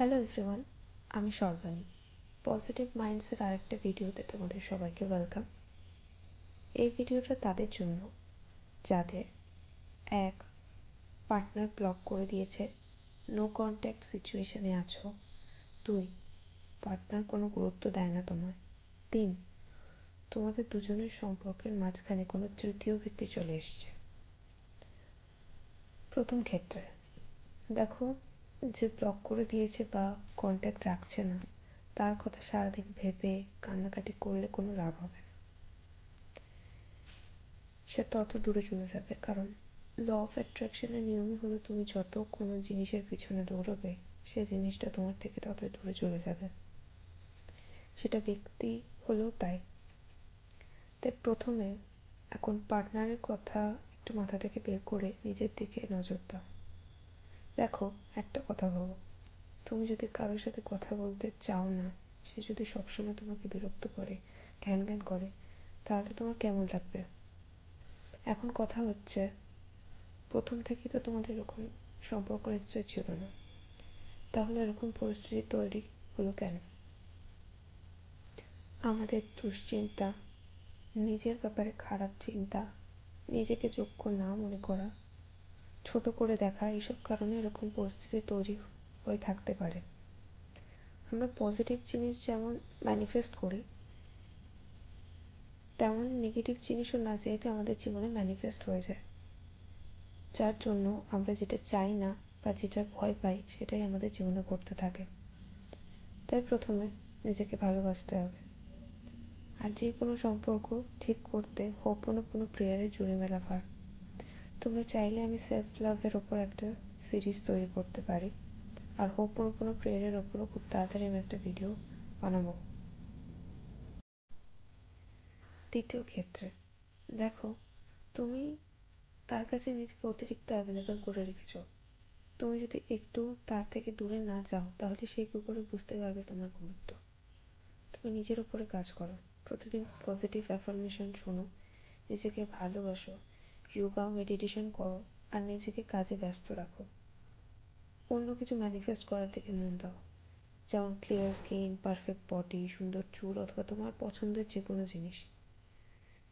Hello everyone আমি Sarbani positive মাইন্ডসের আরেকটা ভিডিওতে তোমাদের সবাইকে ওয়েলকাম এই ভিডিওটা তাদের জন্য, যাদের এক পার্টনার ব্লক করে দিয়েছে নো কন্ট্যাক্ট সিচুয়েশানে আছো। দুই পার্টনার কোনো গুরুত্ব দেয় না তোমায়। তিন, তোমাদের দুজনের সম্পর্কের মাঝখানে কোনো তৃতীয় ব্যক্তি চলে এসছে। প্রথম ক্ষেত্রে, দেখো যে ব্লক করে দিয়েছে বা কন্ট্যাক্ট রাখছে না, তার কথা সারাদিন ভেবে কান্নাকাটি করলে কোনো লাভ হবে না। সে তত দূরে চলে যাবে, কারণ ল অফ অ্যাট্রাকশনের নিয়মই হলো তুমি যত কোনো জিনিসের পিছনে দৌড়বে, সে জিনিসটা তোমার থেকে তত দূরে চলে যাবে। সেটা ব্যক্তি হলেও তাই। তাই প্রথমে এখন পার্টনারের কথা একটু মাথা থেকে বের করে নিজের দিকে নজর দাও। দেখো, একটা কথা ভাবো তুমি যদি কারোর সাথে কথা বলতে চাও না, সে যদি সবসময় তোমাকে বিরক্ত করে, ঘ্যান ঘ্যান করে, তাহলে তোমার কেমন লাগবে? এখন কথা হচ্ছে, প্রথম থেকেই তো তোমাদের এরকম সম্পর্ক নিশ্চয় ছিল না। তাহলে এরকম পরিস্থিতি তৈরি হলো কেন? আমাদের দুশ্চিন্তা, নিজের ব্যাপারে খারাপ চিন্তা, নিজেকে যোগ্য না মনে করা ছোট করে দেখা, এইসব কারণে এরকম পরিস্থিতি তৈরি হয়ে থাকতে পারে। আমরা পজিটিভ জিনিস যেমন ম্যানিফেস্ট করি, তেমন নেগেটিভ জিনিসও না চাইতে আমাদের জীবনে ম্যানিফেস্ট হয়ে যায়। যার জন্য আমরা যেটা চাই না বা যেটা ভয় পাই, সেটাই আমাদের জীবনে ঘটতে থাকে। তাই প্রথমে নিজেকে ভালোবাসতে হবে। আর যে কোনো সম্পর্ক ঠিক করতে কোনো কোনো প্রেয়ারে জুড়ে মেলা ভার। তোমরা চাইলে আমি সেলফ লাভের ওপর একটা সিরিজ তৈরি করতে পারি। আর হোপনোপনো প্রেয়ারের ওপরও খুব তাড়াতাড়ি আমি একটা ভিডিও বানাবো। দ্বিতীয় ক্ষেত্রে, দেখো, তুমি তার কাছে নিজেকে অতিরিক্ত অ্যাভেলেবল করে রেখেছ। তুমি যদি একটু তার থেকে দূরে না যাও, তাহলে সে কী করে বুঝতে পারবে তোমার গুরুত্ব? তুমি নিজের উপরে কাজ করো। প্রতিদিন পজিটিভ অ্যাফার্মেশন শোনো, নিজেকে ভালোবাসো। যোগা মেডিটেশন করো আর নিজেকে কাজে ব্যস্ত রাখো। অন্য কিছু ম্যানিফেস্ট করার দিকে মন দাও। যেমন ক্লিয়ার স্কিন পারফেক্ট বডি সুন্দর চুল অথবা তোমার পছন্দের যে কোনো জিনিস।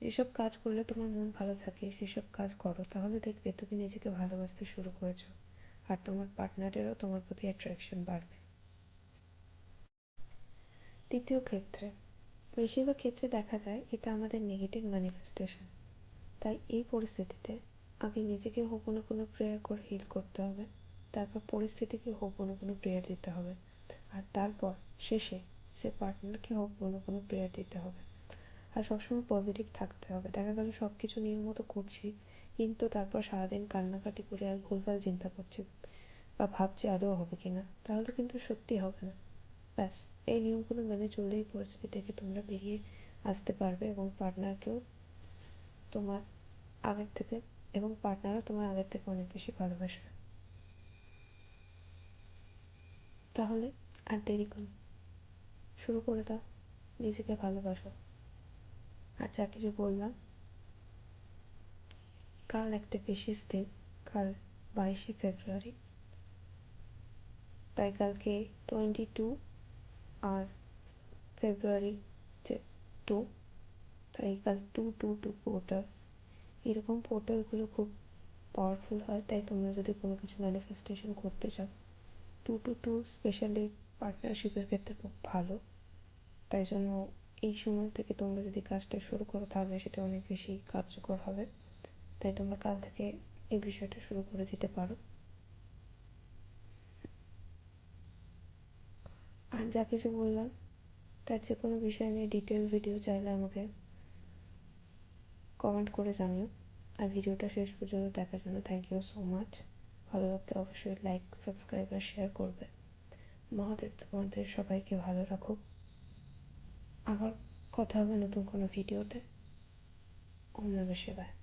যেসব কাজ করলে তোমার মন ভালো থাকে, সেসব কাজ করো। তাহলে দেখবে তুমি নিজেকে ভালোবাসতে শুরু করেছ আর তোমার পার্টনারেরও তোমার প্রতি অ্যাট্রাকশন বাড়বে। তৃতীয় ক্ষেত্রে, বেশিরভাগ ক্ষেত্রে দেখা যায় এটা আমাদের নেগেটিভ ম্যানিফেস্টেশন তাই এই পরিস্থিতিতে আগে নিজেকে হোপনো কোনো প্রেয়ার করে হিল করতে হবে, তারপর পরিস্থিতিকে হোপনো কোনো কোনো প্রেয়ার দিতে হবে, আর তারপর শেষে সে পার্টনারকে হোপনো কোনো প্রেয়ার দিতে হবে। আর সবসময় পজিটিভ থাকতে হবে। দেখা গেল সব কিছু নিয়ম মতো করছি, কিন্তু তারপর সারাদিন কান্নাকাটি করে আর ভুলভাল চিন্তা করছি বা ভাবছি আদৌ হবে কি না তাহলে কিন্তু সত্যি হবে না। ব্যাস, এই নিয়মগুলো মেনে চললেই পরিস্থিতি থেকে তোমরা বেরিয়ে আসতে পারবে এবং পার্টনারকেও তোমার আগের থেকে এবং পার্টনারও তোমার আগের থেকে অনেক বেশি ভালোবাসবে। তাহলে আর দেরি করো শুরু করে দাও। নিজেকে ভালোবাসো। আর যা কিছু বললাম, কাল একটা বিশেষ দিন, কাল বাইশে ফেব্রুয়ারি। তাই কালকে টোয়েন্টি টু আর ফেব্রুয়ারি যে টু তাই কাল টু টু টু পোর্টাল এরকম পোর্টালগুলো খুব পাওয়ারফুল হয়, তাই তোমরা যদি কোনো কিছু ম্যানিফেস্টেশন করতে চাও টু টু টু স্পেশালি পার্টনারশিপের ক্ষেত্রে খুব ভালো। তাই জন্য এই সময় থেকে তোমরা যদি কাজটা শুরু করো, তাহলে সেটা অনেক বেশি কার্যকর হবে। তাই তোমরা কাল থেকে এই বিষয়টা শুরু করে দিতে পারো। আর যা কিছু বললাম, তার যে কোনো বিষয় নিয়ে ডিটেল ভিডিও চাইলে আমাকে কমেন্ট করে জানিও। আর ভিডিওটা শেষ পর্যন্ত দেখার জন্য থ্যাংক ইউ সো মাচ ভালো লাগলে অবশ্যই লাইক সাবস্ক্রাইব আর শেয়ার করবে। মহাদেব তোমাদের সবাইকে ভালো রাখুক। আবার কথা হবে নতুন কোনো ভিডিওতে নমঃ শিবায়